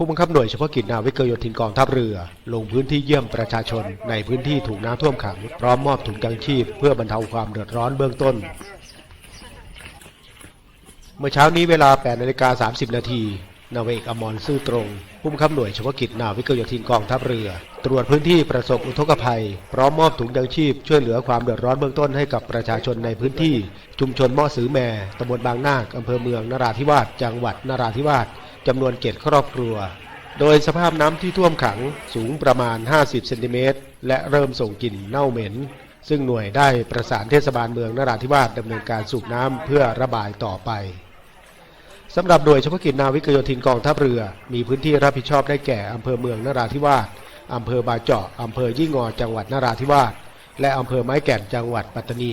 ผู้บังคับหน่วยเฉพาะกิจนาวิกโยธินกองทัพเรือ ลงพื้นที่เยี่ยมประชาชน ในพื้นที่ถูกน้ำท่วมขัง พร้อมมอบถุงยังชีพ เพื่อบรรเทาความเดือดร้อนเบื้องต้น เมื่อเช้านี้เวลา8นาฬิกา30 นาทีนาวเอกอมรซื่อตรง ผู้บังคับหน่วยเฉพาะกิจนาวิกโยธินกองทัพเรือ ตรวจพื้นที่ประสบอุทกภัย พร้อมมอบถุงยังชีพ ช่วยเหลือความเดือดร้อนเบื้องต้นให้กับประชาชนในพื้นที่ ชุมชนมาะสือแม่ตำบลบางนาคอำเภอเมืองนราธิวาสจังหวัดนราธิวาส จำนวนเจ็ดครอบครัว โดยสภาพน้ำที่ท่วมขังสูงประมาณ 50เซนติเมตรและเริ่มส่งกลิ่นเน่าเหม็น ซึ่งหน่วยได้ประสานเทศบาลเมืองนราธิวาสดำเนินการสูบน้ำเพื่อระบายต่อไปสำหรับหน่วยเฉพาะกิจนาวิกโยธินกองทัพเรือ มีพื้นที่รับผิดชอบได้แก่อำเภอเมืองนราธิวาสอำเภอบาเจาะอำเภอยี่งอจังหวัดนราธิวาสและอำเภอไม้แก่นจังหวัดปัตตานี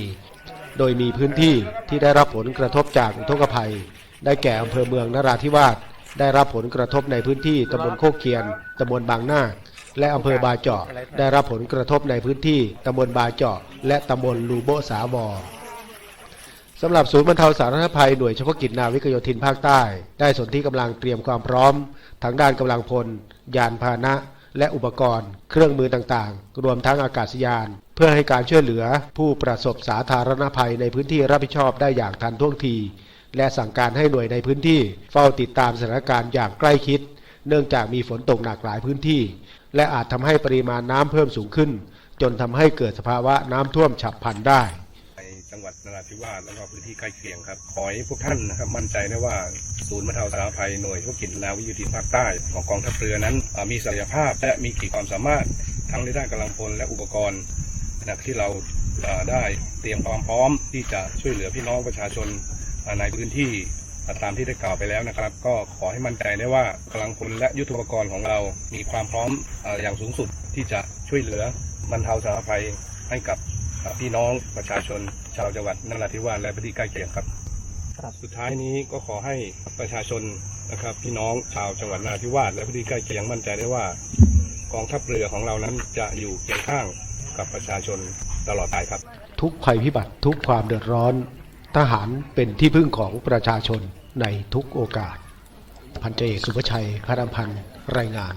โดยมีพื้นที่ที่ได้รับผลกระทบจากอุทกภัย ได้แก่อำเภอเมืองนราธิวาส ได้รับผลกระทบในพื้นที่ตำบลโคกเคียนตำบลบางนาคและอำเภอบาเจาะ ได้รับผลกระทบในพื้นที่ตำบลบาเจาะ และตำบลลูโบสาวอสำหรับศูนย์บรรเทาสาธารณภัยหน่วยเฉพาะกิจนาวิกโยธินภาคใต้ ได้สนที่กำลังเตรียมความพร้อมทั้งด้านกำลังพล ยานพาหนะ และอุปกรณ์ เครื่องมือต่างๆ รวมทั้งอากาศยาน เพื่อให้การช่วยเหลือผู้ประสบสาธารณภัยในพื้นที่รับผิดชอบได้อย่างทันท่วงที และสั่งการให้หน่วยในพื้นที่ เฝ้าติดตามสถานการณ์อย่างใกล้ชิด เนื่องจากมีฝนตกหนักหลายพื้นที่ และอาจทำให้ปริมาณน้ำเพิ่มสูงขึ้น จนทำให้เกิดสภาวะน้ำท่วมฉับพลันได้ในจังหวัดนราธิวาสแล้วก็พื้นที่ใกล้เคียงครับ ขอให้พวกท่านนะครับมั่นใจนะว่าศูนย์บรรเทาสาธารณภัยหน่วยธุรกิจนาวิโยธิภาคใต้ของกองทัพเรือนั้นมีศักยภาพและมีขีดความสามารถทั้งในด้านกำลังพลและอุปกรณ์นะที่เราได้เตรียมความพร้อมที่จะช่วยเหลือพี่น้องประชาชน ในพื้นที่เอ่อตามที่ได้กล่าวไปแล้วนะครับ ก็ขอให้มั่นใจได้ว่ากำลังพลและยุทโธปกรณ์ของเรามีความพร้อมเอ่ออย่างสูงสุดที่จะช่วยเหลือบรรเทาสาธารณภัยให้กับพี่น้องประชาชนชาวจังหวัดนราธิวาสและพื้นที่ใกล้เคียงครับสุดท้ายนี้ก็ขอให้ประชาชนนะครับ พี่น้องชาวจังหวัดนราธิวาสและพื้นที่ใกล้เคียงมั่นใจได้ว่ากองทัพเรือของเรานั้นจะอยู่เคียงข้างกับประชาชนตลอดไปครับ ทุกภัยพิบัติทุกความเดือดร้อน ทหารเป็นที่พึ่งของประชาชนในทุกโอกาส พันเจสุภชัยคารพันธ์รายงาน